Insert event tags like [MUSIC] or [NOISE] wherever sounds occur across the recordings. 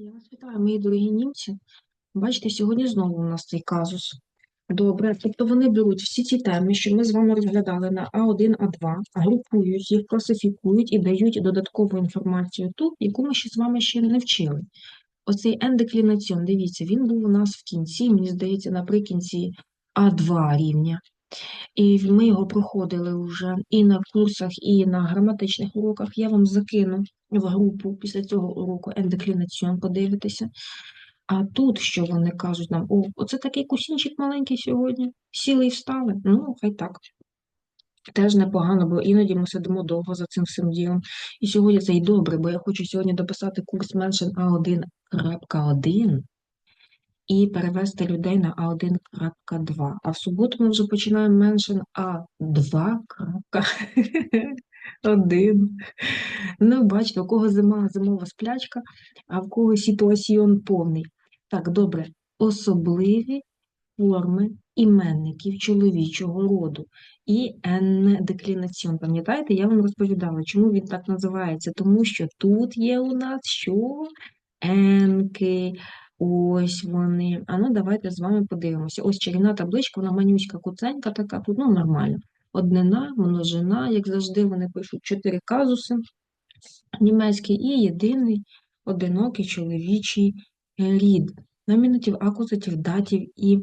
Я вас вітаю, мої дорогі німці. Бачите, сьогодні знову у нас цей казус. Добре, тобто вони беруть всі ці теми, що ми з вами розглядали на А1, А2, групують їх, класифікують і дають додаткову інформацію ту, яку ми ще з вами ще не вчили. Оцей ендеклінаціон, дивіться, він був у нас в кінці, мені здається, наприкінці А2 рівня. І ми його проходили вже і на курсах, і на граматичних уроках. Я вам закину в групу після цього уроку ендеклінаціон, подивитися. А тут що вони кажуть нам? О, оце такий кусінчик маленький сьогодні. Сіли і встали. Ну, хай так. Теж непогано, бо іноді ми сидимо довго за цим всім ділом. І сьогодні це й добре, бо я хочу сьогодні дописати курс Mention A1.1 і перевести людей на А1.2. А в суботу ми вже починаємо Mention А2.1. Ну, бачите, у кого зима, зимова сплячка, а в кого ситуаціон повний. Так, добре. Особливі форми іменників чоловічого роду і N-деклінаціон. Пам'ятаєте, я вам розповідала, чому він так називається? Тому що тут є у нас що? Енки, ось вони. А ну, давайте з вами подивимося. Ось чарівна табличка, вона манюська, куценька така, тут ну, нормально. Однина, множина, як завжди, вони пишуть чотири казуси німецький і єдиний одинокий чоловічий е, рід. Номінатив, акузатив, датів і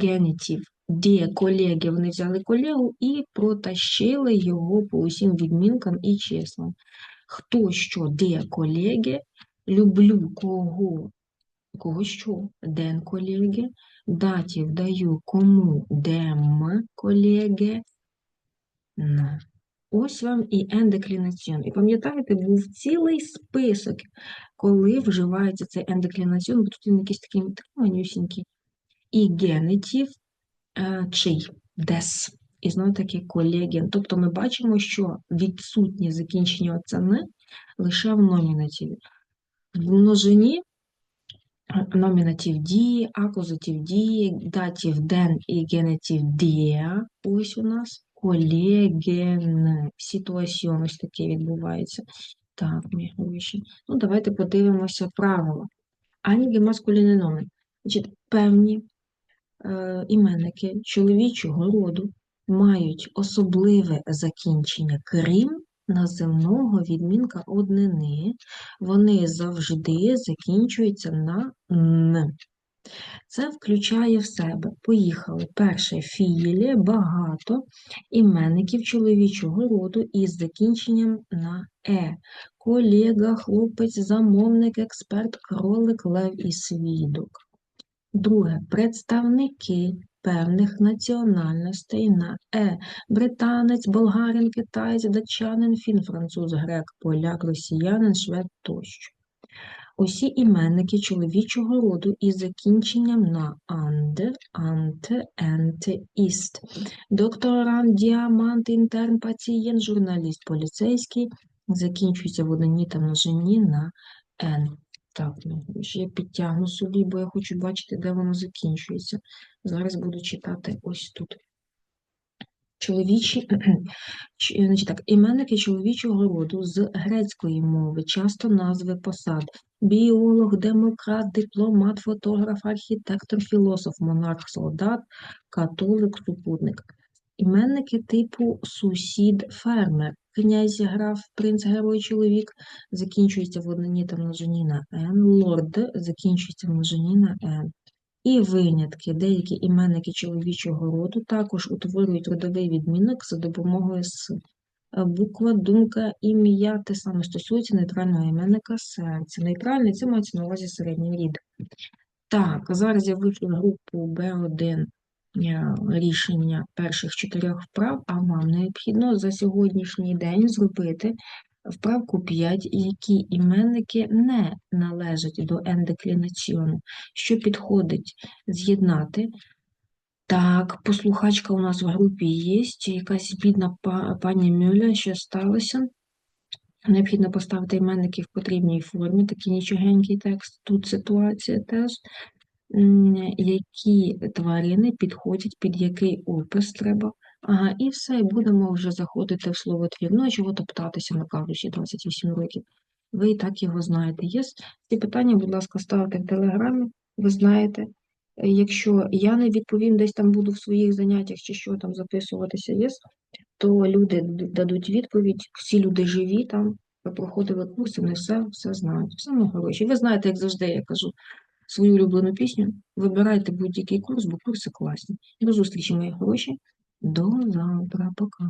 генітів. Де колеги вони взяли колегу і протащили його по усім відмінкам і числам. Хто що, де колеги, люблю кого, кого що, ден колеги, датів даю кому, дем колеги. Ось вам і ендеклінаціон. І пам'ятаєте, був цілий список, коли вживається цей ендеклінаціон, бо тут він якийсь такий, манюсінький. І генетів е, чий? Дес. І знову таки колегін. Тобто ми бачимо, що відсутнє закінчення оцени лише в номінативі. В множині номінатив дії, акузатив дії, датів ден і генетив дія. Ось у нас колеген. Ситуаціон ось таке відбувається. Так, мій. Ну, давайте подивимося правила. Аніги маскуліни номер. Значить, певні е, іменники чоловічого роду мають особливе закінчення, крім наземного відмінка однини. Вони завжди закінчуються на н. Це включає в себе. Поїхали. Перше філі, багато іменників чоловічого роду із закінченням на е. Колега, хлопець, замовник, експерт, кролик, лев і свідок. Друге представники певних національностей на е. Британець, болгарин, китаєць, датчанин, фін, француз, грек, поляк, росіянин, швед тощо. Усі іменники чоловічого роду із закінченням на анде, анте, енте, іст. Докторант, діамант, інтерн, пацієнт, журналіст, поліцейський закінчується в однині та множині на н. Так, ну, я підтягну собі, бо я хочу бачити, де воно закінчується. Зараз буду читати ось тут. Чоловічі, [CLEARS THROAT] значить так, іменники чоловічого роду з грецької мови, часто назви посад. Біолог, демократ, дипломат, фотограф, архітектор, філософ, монарх, солдат, католик, супутник. Іменники типу сусід, фермер, князь, граф, принц, герой, чоловік закінчується в однині та множині на «н», лорд закінчується в множині на «н». І винятки. Деякі іменники чоловічого роду також утворюють родовий відмінок за допомогою «с». Е, Буква, думка, ім'я те саме стосується нейтрального іменника серця. Нейтральний це мається на увазі середній рід. Так, зараз я вийшла групу Б1 е, рішення перших чотирьох вправ, а вам необхідно за сьогоднішній день зробити вправку 5, які іменники не належать до ендеклінаціону, що підходить з'єднати. Так, послухачка у нас в групі є, якась бідна пані Мюля, що сталося. Необхідно поставити іменники в потрібній формі, такий нічогенький текст. Тут ситуація теж. Які тварини підходять, під який опис треба. Ага, і все, і будемо вже заходити в словотвір. Ну, а чого топтатися на казусі 28 років. ви і так його знаєте. Є ці питання, будь ласка, ставте в телеграмі, ви знаєте. Е, Якщо я не відповім, десь там буду в своїх заняттях чи що там записуватися, є, то люди дадуть відповідь, всі люди живі там, ви проходили курси, вони все, все знають. Все ми хороші. Ви знаєте, як завжди, я кажу свою улюблену пісню. Вибирайте будь-який курс, бо курси класні. І До зустрічі, мої хороші. До завтра. Пока.